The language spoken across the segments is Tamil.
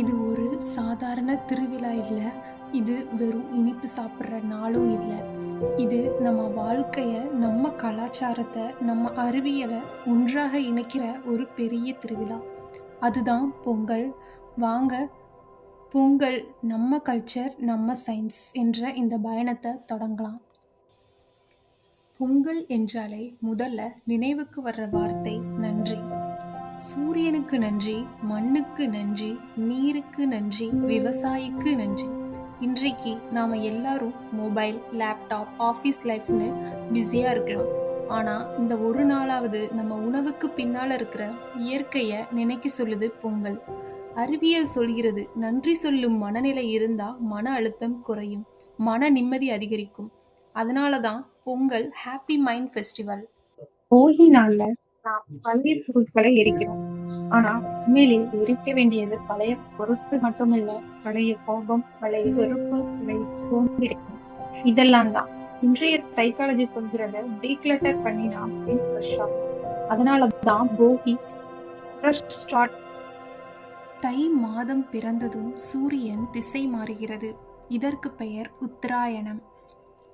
இது ஒரு சாதாரண திருவிழா இல்லை இது வெறும் இனிப்பு சாப்பிட்ற நாளும் இல்லை இது நம்ம வாழ்க்கையை நம்ம கலாச்சாரத்தை நம்ம அறிவியலை ஒன்றாக இணைக்கிற ஒரு பெரிய திருவிழா. அதுதான் பொங்கல். வாங்க பொங்கல் நம்ம கல்ச்சர், நம்ம சயின்ஸ் என்ற இந்த பயணத்தை தொடங்கலாம். பொங்கல் என்றாலே முதல்ல நினைவுக்கு வர்ற வார்த்தை நன்றி. சூரியனுக்கு நன்றி, மண்ணுக்கு நன்றி, நீருக்கு நன்றி, விவசாயிக்கு நன்றி. இன்றைக்கு நாம் எல்லாரும் மொபைல், லேப்டாப், ஆஃபீஸ் லைஃப்னு பிஸியாக இருக்கலாம். ஆனால் இந்த ஒரு நாளாவது நம்ம உணவுக்கு பின்னால் இருக்கிற இயற்கையை நினைக்க சொல்லுது பொங்கல். அறிவியல் சொல்கிறது நன்றி சொல்லும் மனநிலை இருந்தால் மன அழுத்தம் குறையும், மன நிம்மதி அதிகரிக்கும். அதனால தான் பொங்கல் ஹாப்பி மைண்ட் ஃபெஸ்டிவல். போகி நாளில் நாம் பல்வேறு பொருட்களை எரிக்கிறோம். ஆனா உண்மையிலே எரிக்க வேண்டியது பழைய பொருட்கள் மட்டுமல்ல பழைய கோபம், பழைய வெறுப்பு, பழைய இதெல்லாம் தான். இன்றைய சைக்காலஜி சொல்கிறது டீக்ளட்டர் பண்ணினா அதனால தான் போகி தை மாதம் பிறந்ததும் சூரியன் திசை மாறுகிறது. இதற்கு பெயர் உத்தராயணம்.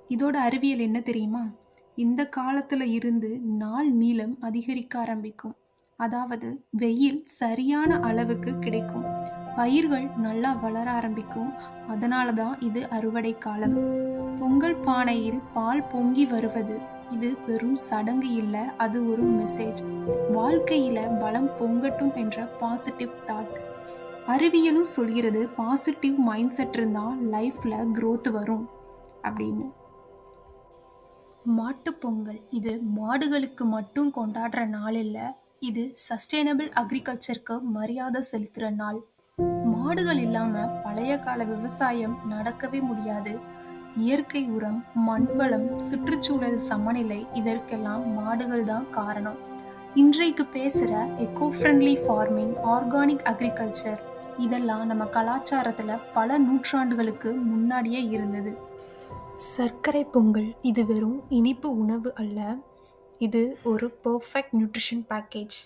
இதோட அறிவியல் என்ன தெரியுமா? இந்த காலத்தில் இருந்து நாள் நீளம் அதிகரிக்க ஆரம்பிக்கும். அதாவது வெயில் சரியான அளவுக்கு கிடைக்கும். பயிர்கள் நல்லா வளர ஆரம்பிக்கும். அதனால தான் இது அறுவடை காலம். பொங்கல் பானையில் பால் பொங்கி வருவது இது வெறும் சடங்கு இல்லை அது ஒரு மெசேஜ். வாழ்க்கையில பலம் பொங்கட்டும் என்ற பாசிட்டிவ் தாட். அறிவியலும் சொல்கிறது பாசிட்டிவ் மைண்ட் செட் இருந்தால் லைஃப்பில் க்ரோத் வரும் அப்படின்னு. மாட்டுப் பொங்கல் இது மாடுகளுக்கு மட்டும் கொண்டாடுற நாள் இல்ல. இது சஸ்டைனபிள் அக்ரிகல்ச்சருக்கு மரியாதை செலுத்துற நாள். மாடுகள் இல்லாம பழைய கால விவசாயம் நடக்கவே முடியாது. இயற்கை உரம், மண் வளம், சுற்றுச்சூழல் சமநிலை இதற்கெல்லாம் மாடுகள் தான் காரணம். இன்றைக்கு பேசுற eco friendly farming, organic agriculture இதெல்லாம் நம்ம கலாச்சாரத்துல பல நூற்றாண்டுகளுக்கு முன்னாடியே இருந்தது. சர்க்கரை பொங்கல் இது வெறும் இனிப்பு உணவு அல்ல. இது ஒரு பர்ஃபெக்ட் நியூட்ரிஷன் பேக்கேஜ்.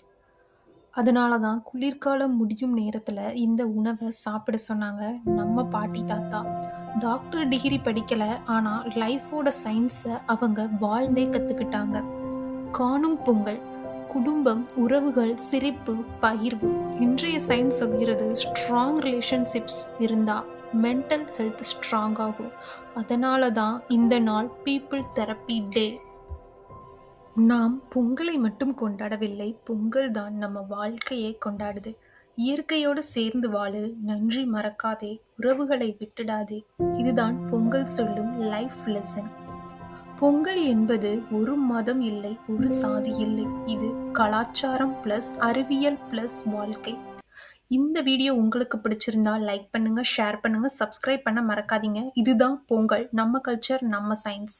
அதனால தான் குளிர்காலம் முடியும் நேரத்தில் இந்த உணவை சாப்பிட சொன்னாங்க நம்ம பாட்டி தாத்தா. டாக்டர் டிகிரி படிக்கலை ஆனால் லைஃபோட சயின்ஸை அவங்க வாழ்ந்தே கற்றுக்கிட்டாங்க காணும் பொங்கல் குடும்பம், உறவுகள், சிரிப்பு, பகிர்வு. இன்றைய சயின்ஸ் சொல்கிறது ஸ்ட்ராங் ரிலேஷன்ஷிப்ஸ் இருந்தா மென்டல் ஹெல்த் ஸ்ட்ராங் ஆகும். அதனால தான் இந்த நாள் பீப்புள் தெரப்பி டே. நாம் பொங்கலை மட்டும் கொண்டாடவில்லை, பொங்கல் தான் நம்ம வாழ்க்கையை கொண்டாடுது. இயற்கையோடு சேர்ந்து வாழு, நன்றி மறக்காதே, உறவுகளை விட்டுடாதே. இதுதான் பொங்கல் சொல்லும் லைஃப் லெசன். பொங்கல் என்பது ஒரு மதம் இல்லை, ஒரு சாதி இல்லை. இது கலாச்சாரம் பிளஸ் அறிவியல் பிளஸ் வாழ்க்கை. இந்த வீடியோ உங்களுக்கு பிடிச்சிருந்தா லைக் பண்ணுங்கள் ஷேர் பண்ணுங்கள் சப்ஸ்கிரைப் பண்ண மறக்காதீங்க. இதுதான் பொங்கல் நம்ம கல்ச்சர், நம்ம சயின்ஸ்.